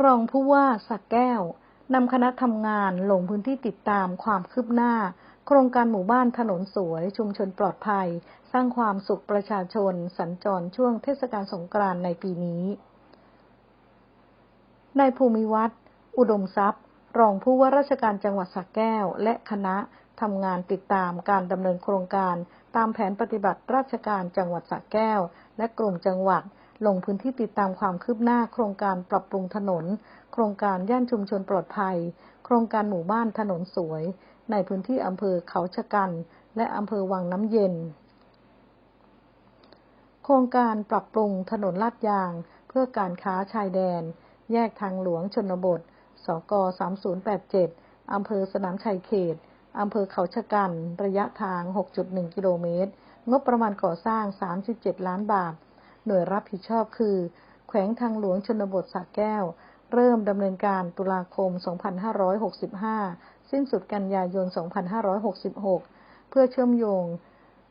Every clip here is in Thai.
รองผู้ว่าสักแก้วนำคณะทำงานลงพื้นที่ติดตามความคืบหน้า โครงการหมู่บ้านถนนสวย ชุมชนปลอดภัย สร้างความสุขประชาชน สัญจรช่วงเทศกาลสงกรานต์ในปีนี้นายภูมิวัฒน์อุดมทรัพย์ รองผู้ว่าราชการจังหวัดสระแก้ว และคณะทำงานติดตามการดำเนินโครงการ ตามแผนปฏิบัติราชการจังหวัดสระแก้ว และกลุ่มจังหวัด ลงพื้นที่ติดตามความคืบหน้า โครงการปรับปรุงถนน โครงการย่านชุมชนปลอดภัย โครงการหมู่บ้านถนนสวย ในพื้นที่อำเภอเขาชะกัน และอำเภอวังน้ำเย็น โครงการปรับปรุงถนนลาดยาง เพื่อการค้าชายแดน แยกทางหลวงชนบท สก 3087 อำเภอสนามชัยเขต อำเภอเขาชะกัน ระยะทาง 6.1 กิโลเมตร งบประมาณก่อสร้าง 37 ล้านบาท หน่วยรับผิดชอบคือ แขวงทางหลวงชนบทสระแก้ว เริ่มดำเนินการตุลาคม 2565 สิ้นสุดกันยายน 2566 เพื่อเชื่อมโยง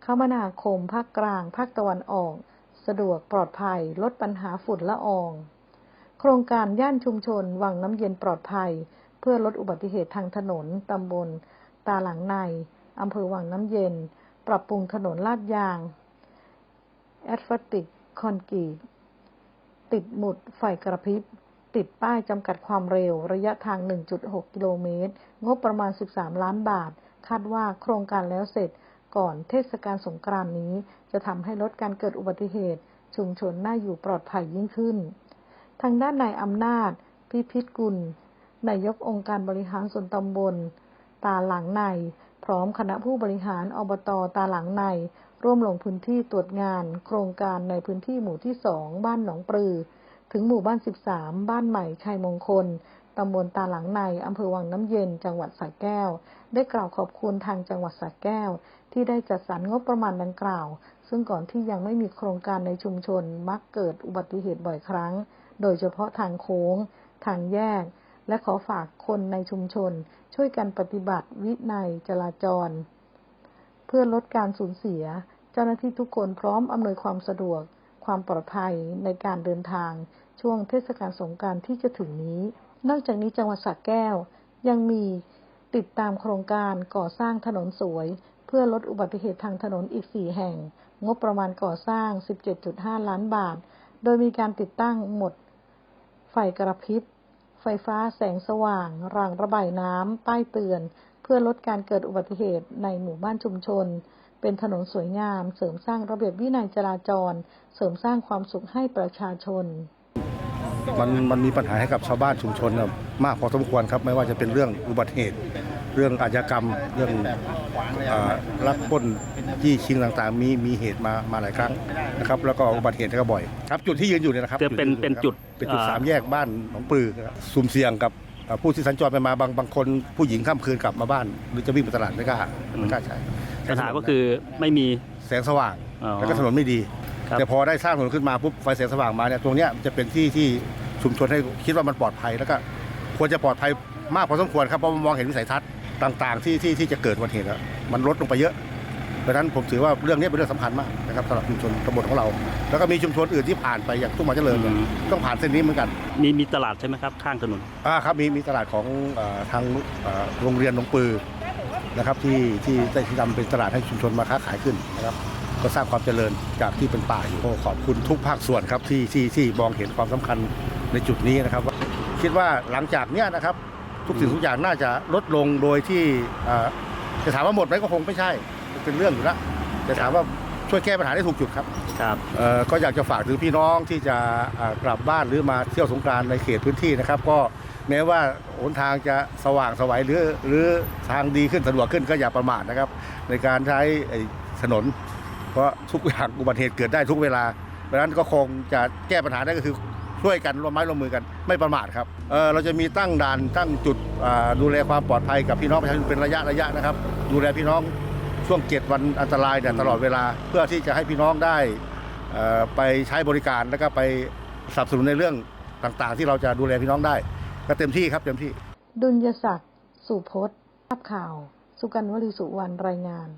คมนาคมภาคกลาง ภาคตะวันออก สะดวกปลอดภัย ลดปัญหาฝุ่นละออง โครงการย่านชุมชน วังน้ำเย็นปลอดภัย เพื่อลดอุบัติเหตุทางถนนตำบล ตาหลังในอำเภอวังน้ำเย็น ปรับปรุงถนนลาดยางแอสฟัลติก คอนกรีต ติดหมุดไฟกระพริบ ติดป้ายจำกัดความเร็ว ระยะทาง 1.6 กิโลเมตร งบประมาณ 13 ล้านบาท คาดว่าโครงการแล้วเสร็จก่อนเทศกาลสงกรานนี้ จะทำให้ลดการเกิดอุบัติเหตุ ชุมชนน่าอยู่ปลอดภัยยิ่งขึ้น ทางด้านนายอำนาจ พิพิธกุล นายกองค์การบริหารส่วนตำบล ตาหลังใน พร้อมคณะผู้บริหารอบตตาหลังใน ร่วมลงพื้นที่ตรวจงาน โครงการในพื้นที่หมู่ที่สองบ้านหนองปลือ ถึงหมู่บ้าน 13 บ้านใหม่ชัยมงคลตำบลตาหลังในอำเภอวังน้ำเย็น จังหวัดสระแก้ว ได้กล่าวขอบคุณทางจังหวัดสระแก้ว ที่ได้จัดสรรงบประมาณดังกล่าว ซึ่งก่อนที่ยังไม่มีโครงการในชุมชนมักเกิดอุบัติเหตุบ่อยครั้ง โดยเฉพาะทางโค้ง ทางแยก และขอฝากคนในชุมชน ช่วยกันปฏิบัติวินัยจราจร เพื่อลดการสูญเสีย เจ้าหน้าที่ทุกคนพร้อมอำนวยความสะดวก ความปลอดภัยในการเดินทาง ช่วงเทศกาลสงกานต์ที่จะถึงนี้ นอกจากนี้จังหวัดสระแก้ว ยังมีติดตามโครงการก่อสร้างถนนสวย เพื่อลดอุบัติเหตุทางถนนอีก 4 แห่ง งบประมาณก่อสร้าง 17.5 ล้านบาท โดยมีการติดตั้งหมด ไฟกระพริบ ไฟฟ้าแสงสว่าง รางระบายน้ำป้ายเตือน เพื่อลดการเกิดอุบัติเหตุในหมู่บ้านชุมชน เป็นถนนสวยงาม เสริมสร้างระเบียบวินัยจราจร เสริมสร้างความสุขให้ประชาชน มันมันมีปัญหาให้กับชาวบ้านชุมชนน่ะมากพอสมควรครับ ไม่ว่าจะเป็นเรื่องอุบัติเหตุ เรื่องอาชญากรรม เรื่องอ่าลักปล้นยี่ชิงต่างๆ มีมีเหตุมามาหลายครั้งนะครับ แล้วก็อุบัติเหตุก็บ่อยครับ จุดที่ยืนอยู่เนี่ยนะครับจะเป็นที่ยืเป็นอยู่จุดเป็นจุดอ่า สามแยกบ้านหนองปลือครับสุ่มเสี่ยงกับอ่าผู้ที่สัญจรไปมาบางบางคนผู้หญิงข้ามคืนกลับมาบ้าน หรือจะวิ่งไปตลาดไม่กล้าไม่กล้าใช้ ปัญหาก็คือไม่มี แสงสว่างอ๋อแล้วก็ถนนไม่ดี ครับ แต่พอได้สร้างถนนขึ้นมาปุ๊บไฟแสงสว่างมาเนี่ยตรงเนี้ยจะเป็นที่ที่ชุมชนให้คิดว่ามันปลอดภัยแล้วก็ควรจะปลอดภัยมากพอสมควรครับเพราะมันมองเห็นวิสัยทัศน์ต่าง ๆ ที่ที่ที่จะเกิดอุบัติเหตุอะมันลดลงไปเยอะเพราะฉะนั้นผมถือว่าเรื่องนี้เป็นเรื่องสำคัญมากนะครับสำหรับชุมชนตำบลของเรา แล้วก็มีชุมชนอื่นที่ผ่านไปอย่างทุ่งหมาเจริญเนี่ยต้องผ่านเส้นนี้เหมือนกัน มีมีตลาดใช่ไหมครับ ข้างถนน อ่าครับมีมีตลาดของเอ่อทางเอ่อโรงเรียนหนองปือ นะครับที่ที่ได้ที่ทำเป็นตลาดให้ชุมชนมาค้าขายขึ้นนะครับก็สร้างความเจริญจากที่เป็นป่าอยู่ก็ขอบคุณทุกภาคส่วนครับที่ที่ที่มองเห็นความสำคัญในจุดนี้นะครับว่าคิดว่าหลังจากเนี้ยนะครับทุกสิ่งทุกอย่างน่าจะลดลงโดยที่เอ่อจะถามว่าหมดไหมก็คงไม่ใช่เป็นเรื่องอยู่แล้วจะถามว่าช่วยแก้ปัญหาได้ถูกจุดครับครับเอ่อก็อยากจะฝากถึงพี่น้องที่จะอ่ากลับบ้านหรือมาเที่ยวสงกรานต์ในเขตพื้นที่นะครับ ก็ แม้ว่าหนทางจะสว่างสวัยหรือหรือทางดีขึ้นสะดวกขึ้นก็อย่าประมาทนะครับ ในการใช้ถนน เพราะทุกอย่างอุบัติเหตุเกิดได้ทุกเวลาเพราะฉะนั้นก็คงจะแก้ปัญหาได้ก็คือช่วยกันร่วมไม้ร่วมมือกันไม่ประมาทครับเเราจะมีตั้งด่านตั้งจุดดูแลความปลอดภัยกับพี่น้องประชาชนเป็นระยะระยะนะครับ ดูแลพี่น้องช่วงเจ็ดวันอันตรายเนี่ยตลอดเวลาเพื่อที่จะให้พี่น้องได้ไปใช้บริการแล้วก็ไปสนับสนุนในเรื่องต่างๆ ที่เราจะดูแลพี่น้องได้ ก็เต็มที่ครับเต็มที่ ดุลยศักดิ์สุพจน์ภาพข่าว สุกันวลีสุวรรณรายงาน